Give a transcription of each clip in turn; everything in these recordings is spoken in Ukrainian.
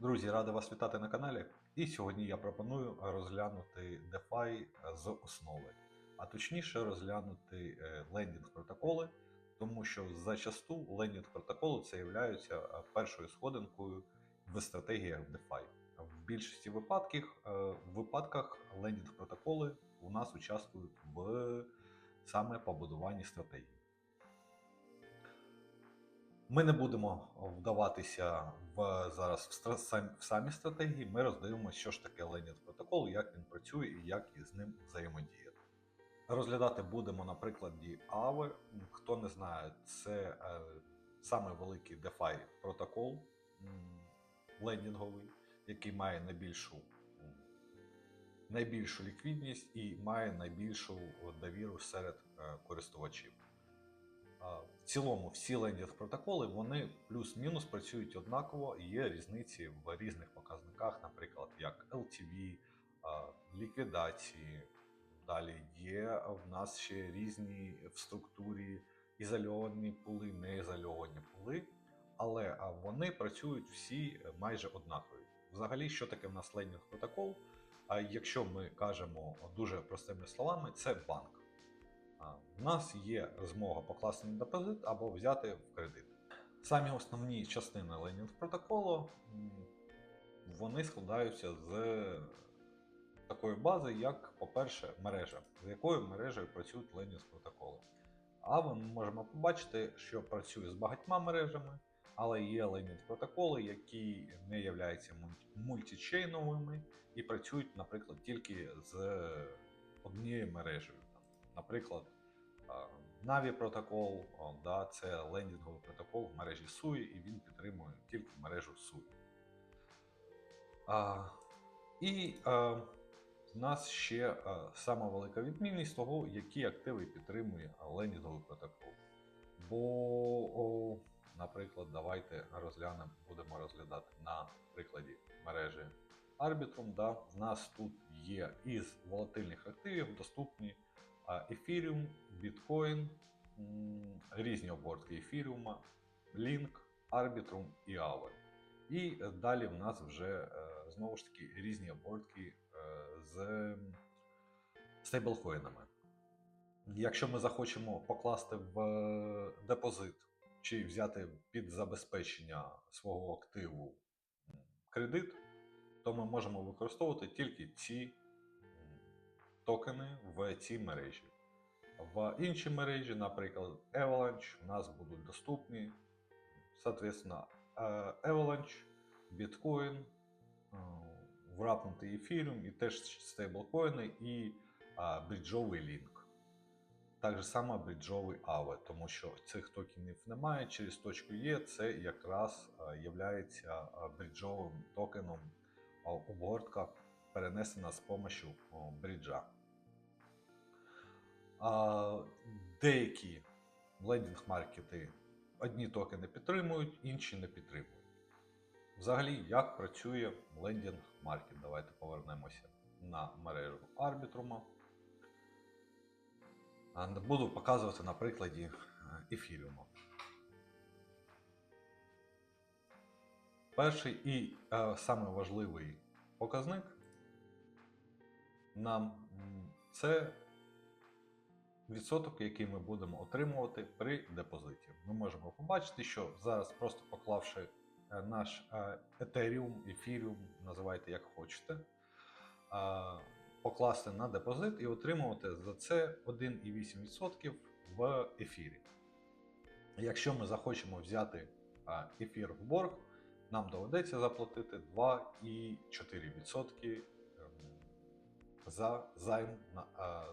Друзі, радий вас вітати на каналі. І сьогодні я пропоную розглянути DeFi з основи, а точніше розглянути е, лендінг протоколи, тому що зачасту лендінг протоколи це є першою сходинкою в стратегіях DeFi. В більшості випадків, е, в випадках лендінг протоколи у нас участвують в саме побудуванні стратегії. Ми не будемо вдаватися в зараз в, стра- в самі стратегії. Ми роздивимося, що ж таке лендінг протокол, як він працює і як із ним взаємодіяти. Розглядати будемо на прикладі Aave. Хто не знає, це е, саме великий DeFi протокол лендінговий, який має найбільшу, найбільшу ліквідність і має найбільшу довіру серед е, користувачів. В цілому всі лендінг протоколи вони плюс-мінус працюють однаково, і є різниці в різних показниках, наприклад, як LTV, ліквідації. Далі є в нас ще різні в структурі ізольовані пули, неізольовані пули, але вони працюють всі майже однакові. Взагалі, що таке в нас лендінг протокол? А якщо ми кажемо дуже простими словами, це банк. У нас є змога покласти на депозит або взяти в кредит. Самі основні частини лендінг протоколу вони складаються з такої бази, як, по-перше, мережа, з якою мережею працюють лендінг протоколи. А ми можемо побачити, що працює з багатьма мережами, але є лендінг протоколи, які не являються мульт- мультичейновими і працюють, наприклад, тільки з однією мережею. Наприклад, Navi протокол, да, це лендінговий протокол в мережі SUI, і він підтримує тільки мережу SUI. А, і а, в нас ще а, сама велика відмінність того, які активи підтримує лендінговий протокол. Бо, о, наприклад, давайте розглянемо, будемо розглядати на прикладі мережі Arbitrum. Да, в нас тут є із волатильних активів доступні Ethereum, Bitcoin, різні обгортки Ефіріума, Link, Arbitrum і Aave. І далі в нас вже е, знову ж таки різні обгортки е, з стейблкоїнами. Якщо ми захочемо покласти в е, депозит чи взяти під забезпечення свого активу кредит, то ми можемо використовувати тільки ці токени в цій мережі. В іншій мережі, наприклад, Avalanche, у нас будуть доступні, соответственно, е, Avalanche, Bitcoin, е, врапнутий Ethereum і теж стейблкоїни і а, бріджовий лінк. Так само бріджовий AVE, тому що цих токенів немає, через точку Є це якраз є бріджовим токеном, обгортка перенесена з допомогою бріджа. А, деякі лендінг-маркети одні токени підтримують, інші не підтримують. Взагалі, як працює лендінг-маркет? Давайте повернемося на мережу Арбітрума. Буду показувати на прикладі е, Ефіріума. Перший і е, саме важливий показник нам це відсоток, який ми будемо отримувати при депозиті. Ми можемо побачити, що зараз, просто поклавши е, наш е, Ethereum, Ethereum, називайте як хочете, е, покласти на депозит і отримувати за це 1,8% в ефірі. Якщо ми захочемо взяти е, ефір в борг, нам доведеться заплатити 2,4% ем, за займ на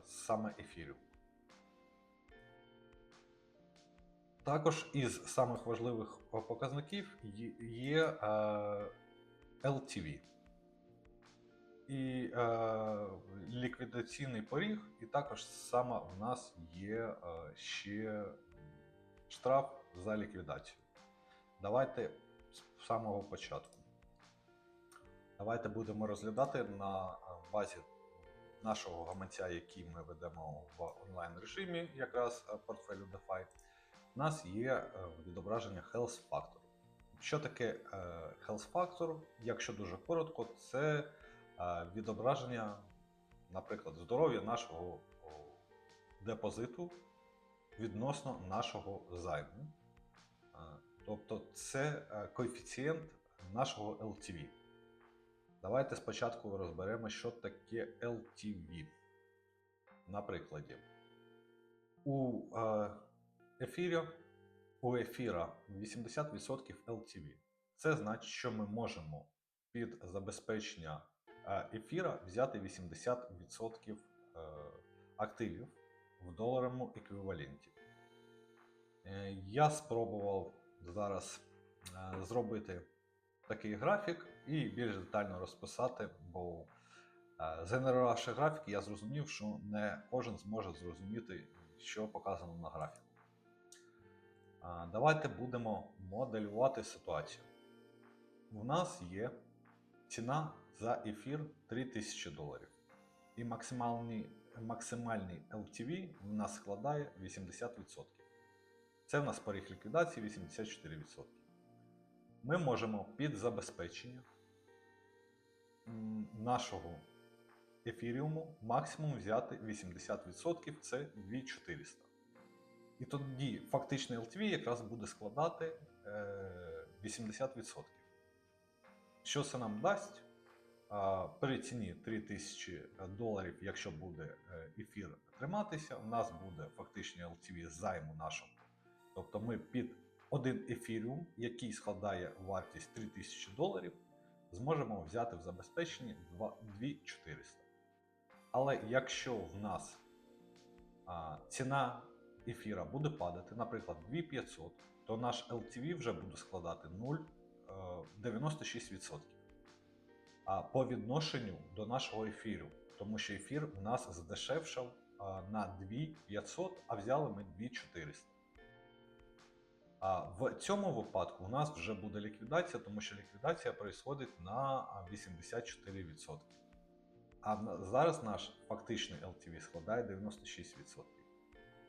саме ефірів. Також із самих важливих показників є- є е, LTV. І е, ліквідаційний поріг, і також саме в нас є е, ще штраф за ліквідацію. Давайте з самого початку. Давайте будемо розглядати на е, базі нашого гаманця, який ми ведемо в онлайн режимі, якраз е, портфелю DeFi. У нас є е, відображення Health Factor. Що таке е, health factor? Якщо дуже коротко, це е, відображення, наприклад, здоров'я нашого депозиту відносно нашого займу. Тобто це коефіцієнт нашого LTV. Давайте спочатку розберемо, що таке LTV. На прикладі. У ефірі, у ефіра 80% LTV. Це значить, що ми можемо під забезпечення е, ефіра взяти 80% е, активів в доларовому еквіваленті. Е, Я спробував зараз зробити такий графік і більш детально розписати, бо згенерувавши графік, я зрозумів, що не кожен зможе зрозуміти, що показано на графіку. Давайте будемо моделювати ситуацію. У нас є ціна за ефір 3000 доларів. І максимальний, максимальний LTV в нас складає 80%. Це в нас поріг ліквідації 84%. Ми можемо під забезпечення нашого ефіріуму максимум взяти 80%, це 2400. І тоді фактичний LTV якраз буде складати е, 80%. Що це нам дасть? При ціні 3000 доларів, якщо буде е, ефір триматися, у нас буде фактичний LTV займу нашого. Тобто ми під один ефіріум, який складає вартість 3000 доларів, зможемо взяти в забезпеченні 2400. Але якщо в нас ціна ефіра буде падати, наприклад, 2500, то наш LTV вже буде складати 0,96%. А по відношенню до нашого ефіру, тому що ефір у нас здешевшав на 2500, а взяли ми 2400. А в цьому випадку у нас вже буде ліквідація, тому що ліквідація происходить на 84%. А зараз наш фактичний LTV складає 96%.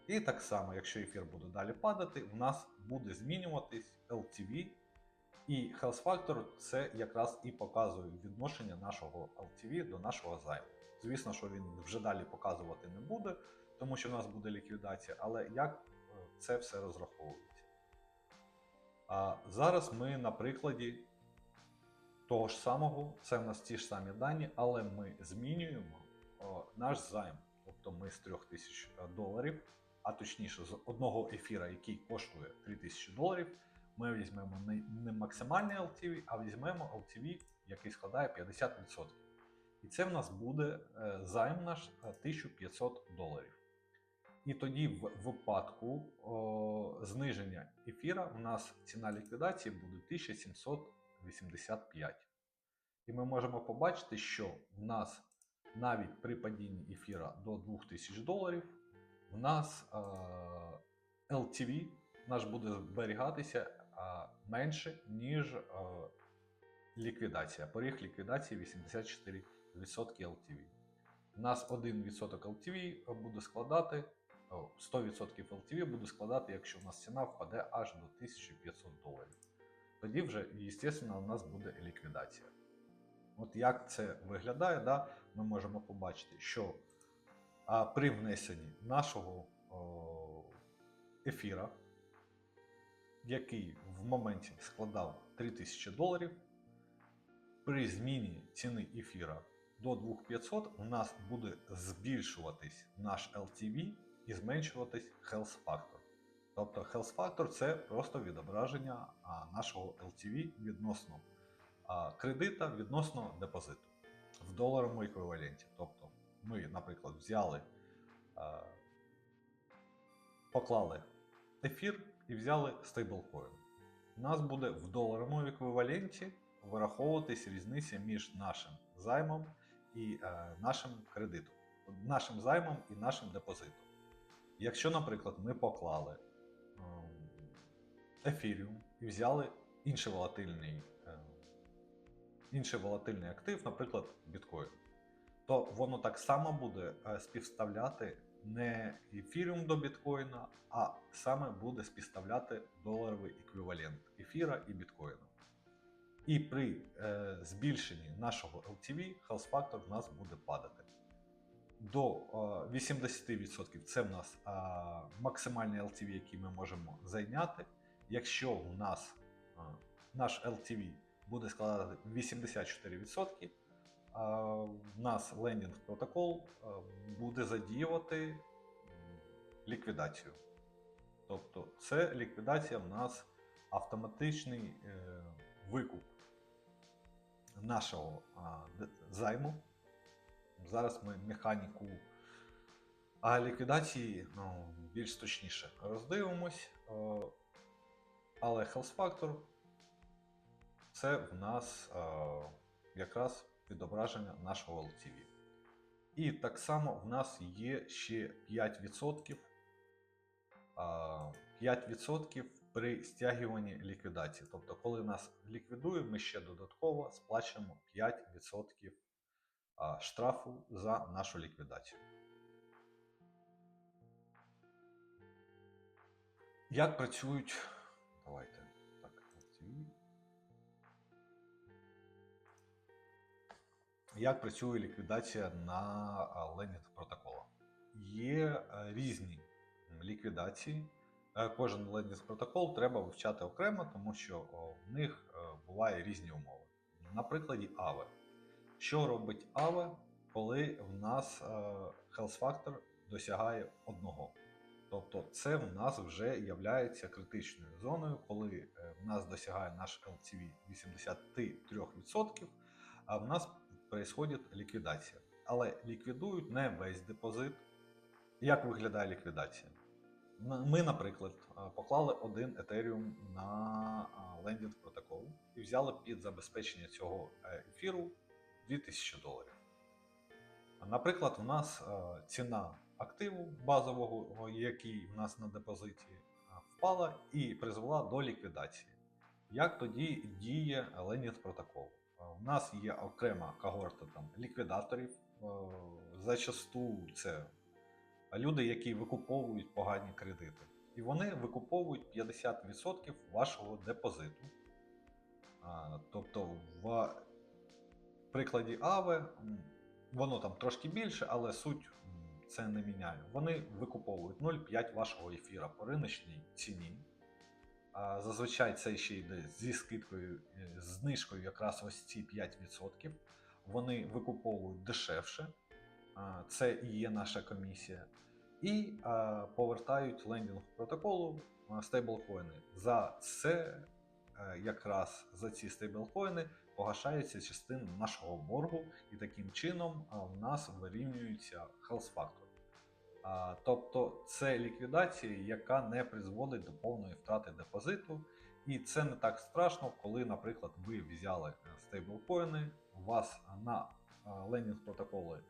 І так само, якщо ефір буде далі падати, у нас буде змінюватись LTV. І Health Factor це якраз і показує відношення нашого LTV до нашого займу. Звісно, що він вже далі показувати не буде, тому що в нас буде ліквідація, але як е, це все розраховується? А зараз ми на прикладі того ж самого, це в нас ті ж самі дані, але ми змінюємо о, наш займ. Тобто ми з 3000 доларів, а точніше з одного ефіра, який коштує 3000 доларів, ми візьмемо не, максимальний LTV, а візьмемо LTV, який складає 50%. І це в нас буде е, займ наш е, 1500 доларів. І тоді в випадку о, зниження ефіра у нас ціна ліквідації буде 1785. І ми можемо побачити, що в нас навіть при падінні ефіра до 2000 доларів, в нас LTV наш буде зберігатися менше, ніж ліквідація. Поріг ліквідації 84% LTV. У нас 1% LTV буде складати, 100% LTV буде складати, якщо у нас ціна впаде аж до 1500 доларів. Тоді вже, звісно, у нас буде ліквідація. От як це виглядає, да, ми можемо побачити, що а, при внесенні нашого ефіра, який в моменті складав 3000 доларів, при зміні ціни ефіра до 2500 у нас буде збільшуватись наш LTV і зменшуватись health factor. Тобто health factor це просто відображення нашого LTV відносно кредита, відносно депозиту в доларовому еквіваленті. Тобто ми, наприклад, взяли, поклали ефір і взяли стейблкоін. У нас буде в доларовому еквіваленті вираховуватись різниця між нашим займом і е, нашим кредитом, нашим займом і нашим депозитом. Якщо, наприклад, ми поклали ем, ефіріум і взяли інший волатильний, е, інший волатильний актив, наприклад, біткоін, то воно так само буде е, співставляти не ефіріум до біткоїна, а саме буде співставляти доларовий еквівалент ефіра і біткоїна. І при е, збільшенні нашого LTV health factor в нас буде падати. До е, 80% це в нас е, максимальний LTV, який ми можемо зайняти. Якщо в нас е, наш LTV буде складати 84%, а в нас лендінг протокол буде задіювати ліквідацію. Тобто це ліквідація в нас автоматичний е, викуп нашого займу. Зараз ми механіку а ліквідації ну, більш точніше роздивимось. Е, Але Health Factor це в нас якраз відображення нашого LTV. І так само в нас є ще 5%. 5% при стягуванні ліквідації. Тобто, коли нас ліквідують, ми ще додатково сплачуємо 5% штрафу за нашу ліквідацію. Як працюють. Давайте. Як працює ліквідація на Леніт протокола? Є е, різні ліквідації. Е, Кожен Леніт протокол треба вивчати окремо, тому що в них е, буває різні умови. На прикладі AVE. Що робить AVE, коли в нас health factor досягає одного? Тобто це в нас вже є критичною зоною, коли в нас досягає наш LTV 83%, а в нас відбувається ліквідація. Але ліквідують не весь депозит. Як виглядає ліквідація? Ми, наприклад, поклали один Ethereum на лендінг протокол і взяли під забезпечення цього е, ефіру 2000 доларів. Наприклад, у нас ціна активу базового, який в нас на депозиті, впала і призвела до ліквідації. Як тоді діє лендінг протокол? У нас є окрема когорта там, ліквідаторів. е, Зачасту це люди, які викуповують погані кредити. І вони викуповують 50% вашого депозиту. Тобто в прикладі Ави воно там трошки більше, але суть це не міняє. Вони викуповують 0,5 вашого ефіра по риночній ціні. Зазвичай це ще йде зі скидкою, е, знижкою якраз ось ці 5%. Вони викуповують дешевше. Це і є наша комісія. І повертають лендінг протоколу стейблкоїни. За це е, якраз за ці стейблкоїни погашається частина нашого боргу, і таким чином в нас вирівнюється. А, Тобто це ліквідація, яка не призводить до повної втрати депозиту. І це не так страшно, коли, наприклад, ви взяли е, стейблкоїни, вас на лендінг протоколи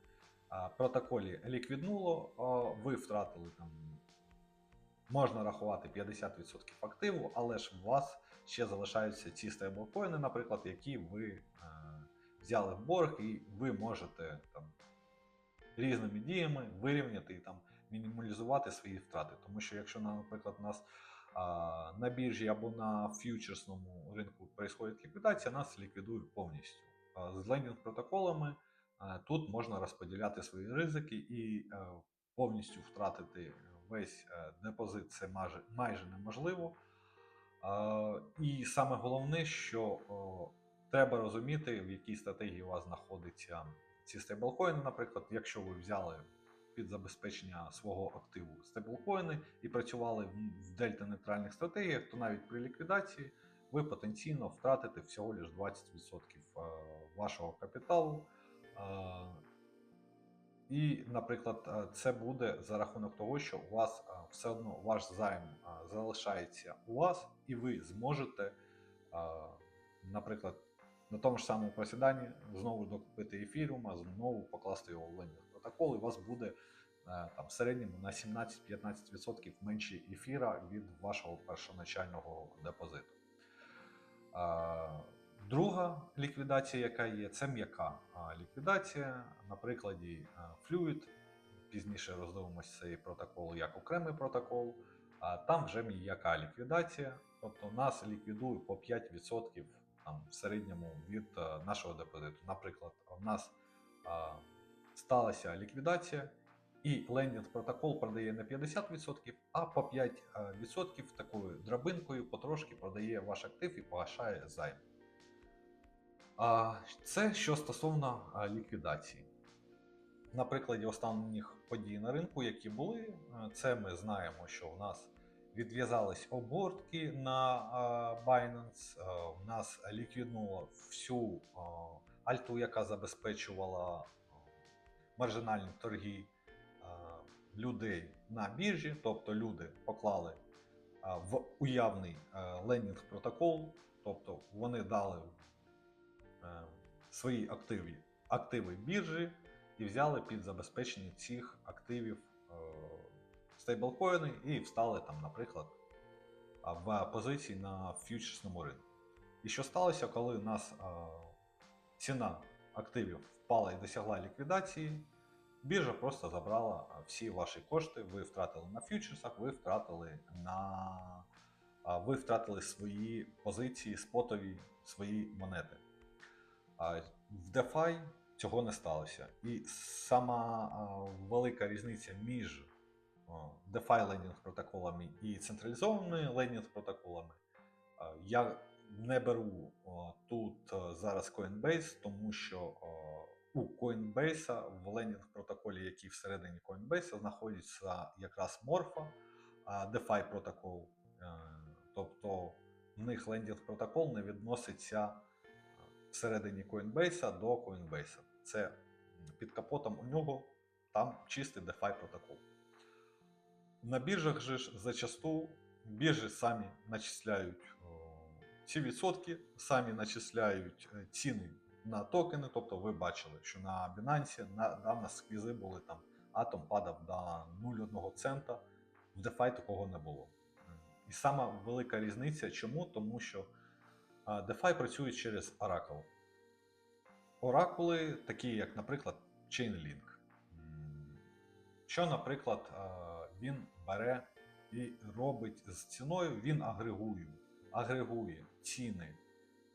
протоколі ліквіднуло, ви втратили там, можна рахувати 50% активу, але ж у вас ще залишаються ці стейблкоїни, наприклад, які ви е, взяли в борг, і ви можете там різними діями вирівняти і там мінімалізувати свої втрати. Тому що якщо, наприклад, у нас а, на біржі або на фьючерсному ринку відбувається ліквідація, нас ліквідують повністю. А, з лендінг протоколами а, тут можна розподіляти свої ризики і е, повністю втратити весь е, депозит це майже, майже неможливо. А, І саме головне, що о, треба розуміти, в якій стратегії у вас знаходиться ці стейблкоїни, наприклад, якщо ви взяли під забезпечення свого активу стейблкоїни і працювали в, дельта-нейтральних стратегіях, то навіть при ліквідації ви потенційно втратите всього лише 20% е, вашого капіталу. Е, І, наприклад, е, це буде за рахунок того, що у вас все одно ваш займ залишається у вас, і ви зможете, наприклад, на тому ж самому просіданні знову докупити ефіріума, знову покласти його в лендінг протокол, і у вас буде е, там в середньому на 17-15% менше ефіра від вашого першоначального депозиту. Е, Друга ліквідація, яка є, це м'яка ліквідація. На прикладі Fluid пізніше роздивимося цей протокол як окремий протокол. А там вже м'яка ліквідація, тобто нас ліквідує по 5% там, в середньому від е, нашого депозиту. Наприклад, у нас а, сталася ліквідація, і лендінг протокол продає не 50%, а по 5% такою драбинкою потрошки продає ваш актив і погашає займ. А, Це що стосовно ліквідації. На прикладі останніх подій на ринку, які були, е, це ми знаємо, що в нас відв'язались обортки на Binance, е, в нас ліквіднуло всю альту, яка забезпечувала маржинальні торги людей на біржі, тобто люди поклали в уявний а, лендінг протокол, тобто вони дали е, свої активи, активи біржі і взяли під забезпечення цих активів е, стейблкоїни і встали там, наприклад, в позиції на фьючерсному ринку. І що сталося, коли у нас е, ціна активів впала і досягла ліквідації, біржа просто забрала всі ваші кошти, ви втратили на фьючерсах, ви втратили на а, ви втратили свої позиції, спотові, свої монети. А в DeFi цього не сталося. І сама а, велика різниця між а, DeFi лендінг протоколами і централізованими лендінг протоколами. Я не беру тут зараз Coinbase, тому що у Coinbase в лендінг протоколі, який всередині Coinbase, знаходиться якраз Morpho, DeFi протокол. Е, Тобто в них лендінг протокол не відноситься всередині Coinbase до Coinbase. Це під капотом у нього там чистий DeFi протокол. На біржах же ж зачасту біржі самі начисляють ці відсотки, самі начисляють е, ціни на токени. Тобто ви бачили, що на Binance на, сквізи були там атом падав до 0,1 цента. В DeFi такого не було. І сама велика різниця, чому? Тому що DeFi працює через Oracle. Оракули, такі як, наприклад, Chainlink. Що, наприклад, він бере і робить з ціною, він агрегує, агрегує ціни.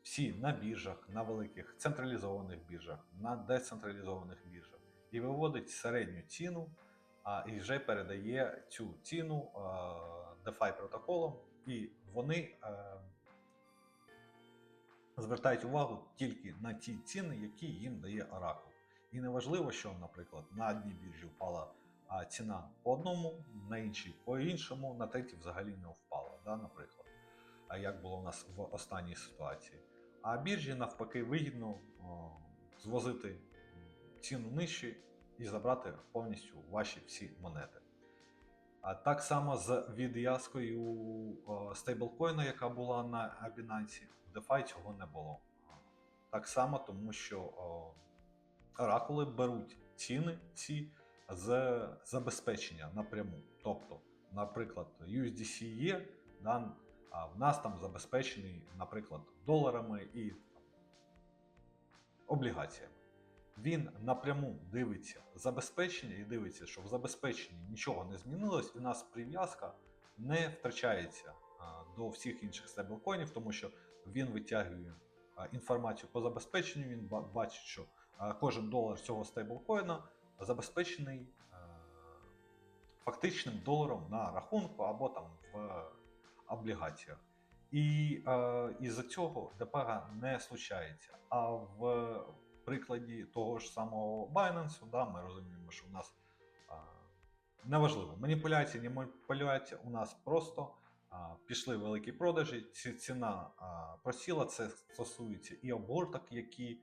Всі на біржах, на великих централізованих біржах, на децентралізованих біржах. І виводить середню ціну, а, і вже передає цю ціну DeFi протоколам, і вони е, звертають увагу тільки на ті ціни, які їм дає Oracle. І неважливо, що, наприклад, на одній біржі впала а, ціна по одному, на іншій по іншому, на третій взагалі не впала, да, наприклад, як було у нас в останній ситуації. А біржі навпаки вигідно о, звозити ціну нижче і забрати повністю ваші всі монети. А так само з відв'язкою стейблкоїна, яка була на Binance, в DeFi цього не було. Так само, тому що о, оракули беруть ціни ці з забезпечення напряму. Тобто, наприклад, USDC є, а в нас там забезпечений, наприклад, доларами і облігаціями. Він напряму дивиться забезпечення і дивиться, що в забезпеченні нічого не змінилось, і у нас прив'язка не втрачається до всіх інших стейблкоїнів, тому що він витягує інформацію по забезпеченню, він бачить, що кожен долар цього стейблкоїна забезпечений а, фактичним доларом на рахунку або там в облігаціях. І е, із-за цього ДПГ не случається. А в прикладі того ж самого Binance, да, ми розуміємо, що у нас а, неважливо, маніпуляція, не маніпуляція, у нас просто а, пішли великі продажі, ці, ціна а, просіла, це стосується і обгорток, які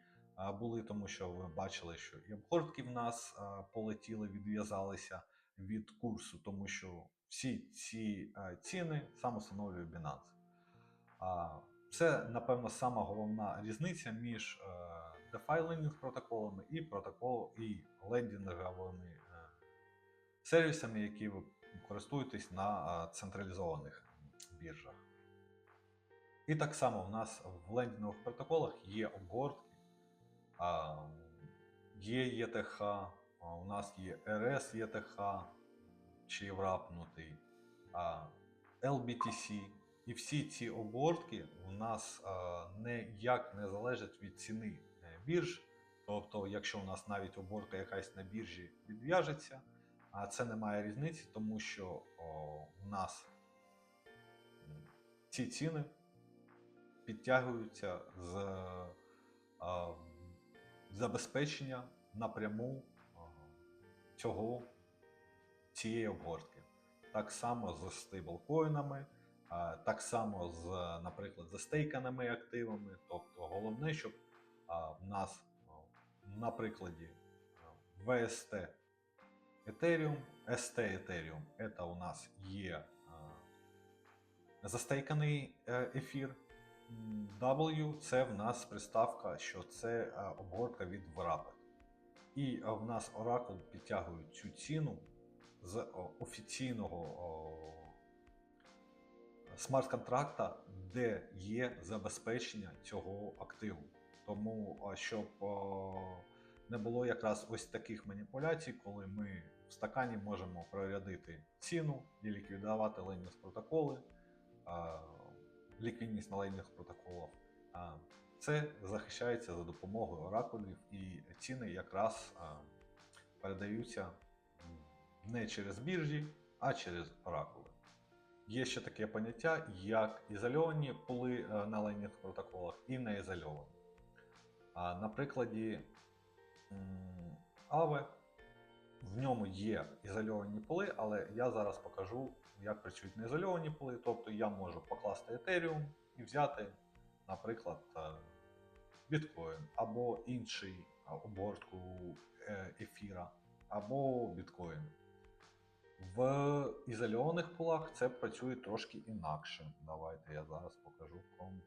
були, тому що ви бачили, що і обгортки в нас полетіли, відв'язалися від курсу, тому що всі ці ціни сам установлює Binance. Це, напевно, сама головна різниця між е, DeFi лендінг протоколами і протокол і лендінговими е, сервісами, які ви користуєтесь на е, централізованих біржах. І так само в нас в лендінгових протоколах є обгортки, є а, у нас є RS ETH, чи врапнутий, LBTC. І всі ці обгортки у нас ніяк не залежать від ціни е, бірж. Тобто, якщо у нас навіть обгортка якась на біржі відв'яжеться, а це не має різниці, тому що у нас ці ціни підтягуються з забезпечення напряму цього цієї обгортки. Так само з стейблкоїнами, так само з, наприклад, застейканими активами. Тобто головне, щоб в нас на прикладі VST Ethereum, ST Ethereum, це у нас є застейканий е, ефір. W це в нас приставка, що це е, обгортка від Wrapped. І е, в нас Oracle підтягують цю ціну з офіційного смарт-контракта, де є забезпечення цього активу. Тому, щоб не було якраз ось таких маніпуляцій, коли ми в стакані можемо прорядити ціну і ліквідувати лейнес протоколи, ліквідність протоколах. А, Це захищається за допомогою оракулів, і ціни якраз передаються не через біржі, а через оракули. Є ще таке поняття, як ізольовані пули е, на лейнних протоколах і неізольовані. А на прикладі м, в ньому є ізольовані поли, але я зараз покажу, як працюють неізольовані поли. Тобто я можу покласти Ethereum і взяти, наприклад, е, біткоін або інший а, обгортку е, ефіра, або біткоін. В ізольованих полах це працює трошки інакше. Давайте я зараз покажу вам.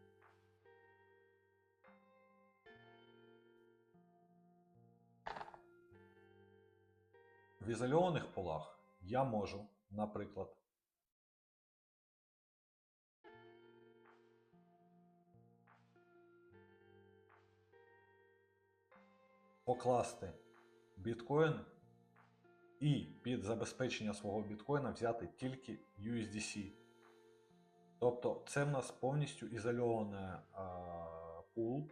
В ізольованих полах я можу, наприклад, покласти біткоін і під забезпечення свого біткоїна взяти тільки USDC. Тобто це в нас повністю ізольований пул.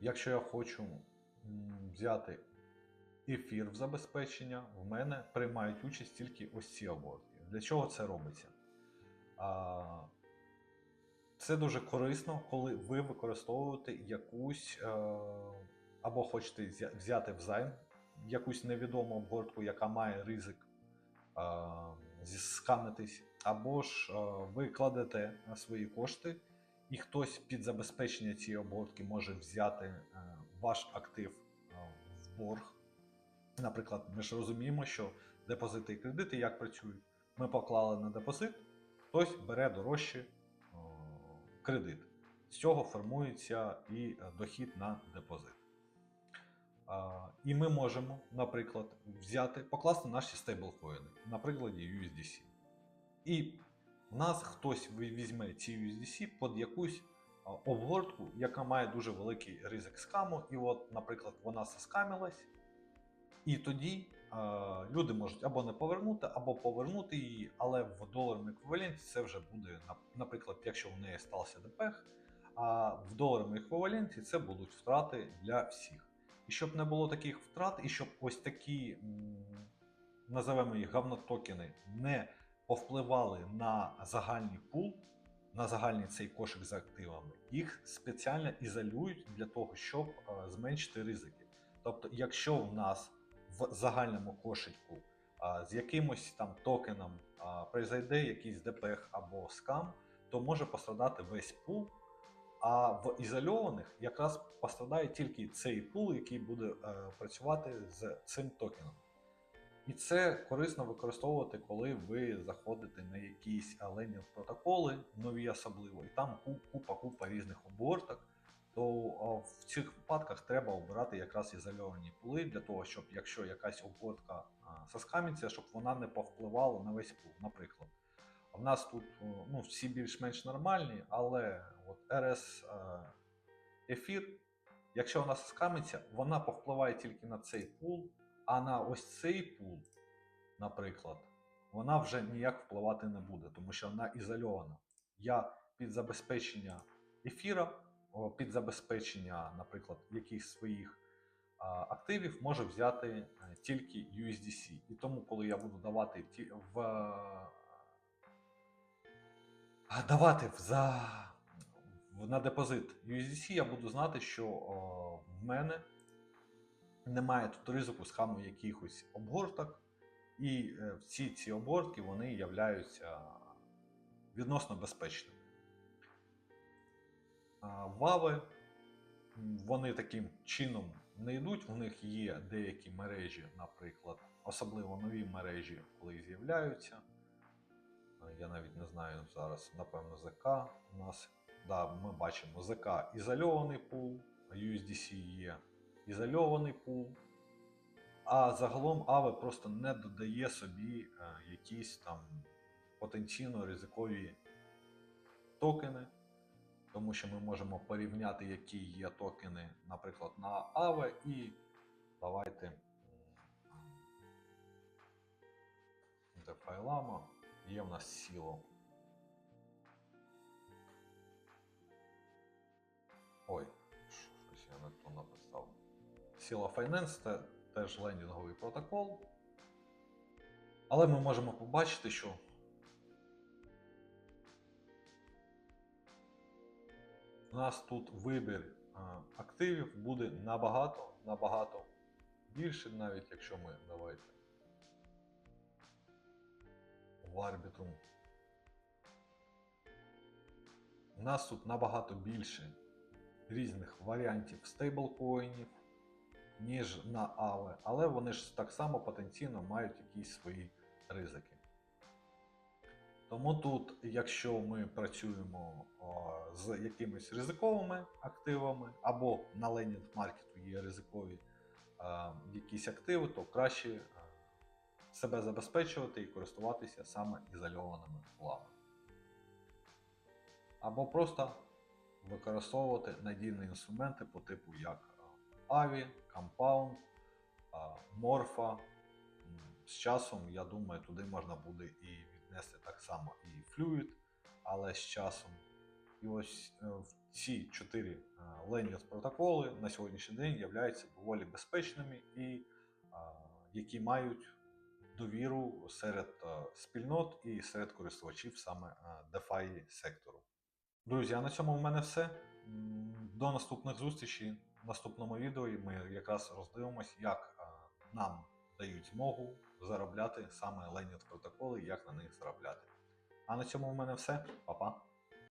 Якщо я хочу взяти ефір в забезпечення, в мене приймають участь тільки ось ці обортки. Для чого це робиться? А, Це дуже корисно, коли ви використовуєте якусь е, або хочете взя- взяти взайм якусь невідому обгортку, яка має ризик зіскамитись, або ж ви кладете свої кошти, і хтось під забезпечення цієї обгортки може взяти е, ваш актив в борг. Наприклад, ми ж розуміємо, що депозити і кредити як працюють. Ми поклали на депозит, хтось бере дорожче кредит. З цього формується і е, дохід на депозит. І ми можемо, наприклад, взяти, покласти наші стейблкоїни, на прикладі USDC. І в нас хтось візьме ці USDC під якусь обгортку, яка має дуже великий ризик скаму, і от, наприклад, вона заскамилась, і тоді е, люди можуть або не повернути, або повернути її, але в доларовому еквіваленті це вже буде, наприклад, якщо в неї стався депех, а в доларовому еквіваленті це будуть втрати для всіх. І щоб не було таких втрат, і щоб ось такі, називаємо їх говнотокени, не повпливали на загальний пул, на загальний цей кошик з активами, їх спеціально ізолюють для того, щоб е, зменшити ризики. Тобто, якщо в нас в загальному кошику з якимось там токеном а, произойде якийсь депех або скам, то може пострадати весь пул. А в ізольованих якраз пострадає тільки цей пул, який буде е, працювати з цим токеном. І це корисно використовувати, коли ви заходите на якісь ленінг протоколи, нові особливо, і там купа-купа різних обгорток. То в цих випадках треба обирати якраз ізольовані пули для того, щоб якщо якась обгортка а, заскамиться, щоб вона не повпливала на весь пул. Наприклад, в нас тут ну, всі більш-менш нормальні, але от RS е, ефір Якщо вона скамиться, вона повпливає тільки на цей пул, а на ось цей пул, наприклад, вона вже ніяк впливати не буде, тому що вона ізольована. Я під забезпечення ефіра, під забезпечення, наприклад, якихось своїх активів можу взяти е, тільки USDC. І тому, коли я буду давати в, давати в, за, на депозит USDC, я буду знати, що о, в мене немає тут ризику схаму якихось обгорток, і е, всі ці обгортки вони являються відносно безпечними. Вави вони таким чином не йдуть. В них є деякі мережі, наприклад, особливо нові мережі, коли з'являються. Я навіть не знаю зараз, напевно, ЗК у нас. Да, ми бачимо ЗК ізольований пул, USDC є ізольований пул. А загалом Aave просто не додає собі е, якісь там потенційно ризикові токени, тому що ми можемо порівняти, які є токени, наприклад, на Aave, і давайте DeFi Lama, є в нас сіло. Ой, щось я не то написав. Sila Finance це теж лендінговий протокол. Але ми можемо побачити, що у нас тут вибір е, активів буде набагато, набагато більше, навіть якщо ми давайте в Arbitrum. У нас тут набагато більше різних варіантів стейблкоїнів, ніж на AVE, але вони ж так само потенційно мають якісь свої ризики. Тому тут, якщо ми працюємо о, з якимись ризиковими активами, або на ленінг маркету є ризикові е, якісь активи, то краще е, себе забезпечувати і користуватися саме ізольованими пулами. Або просто використовувати надійні інструменти по типу як е, Avi, Compound, е, Morpha. З часом, я думаю, туди можна буде і віднести так само і Fluid, але з часом. І ось е, ці чотири е, Lenius протоколи на сьогоднішній день являються доволі безпечними і е, які мають довіру серед е, спільнот і серед користувачів саме е, DeFi сектору. Друзі, а на цьому в мене все. До наступних зустрічей. В наступному відео ми якраз роздивимось, як нам дають змогу заробляти саме Lenius протоколи і як на них заробляти. А на цьому в мене все. Па-па.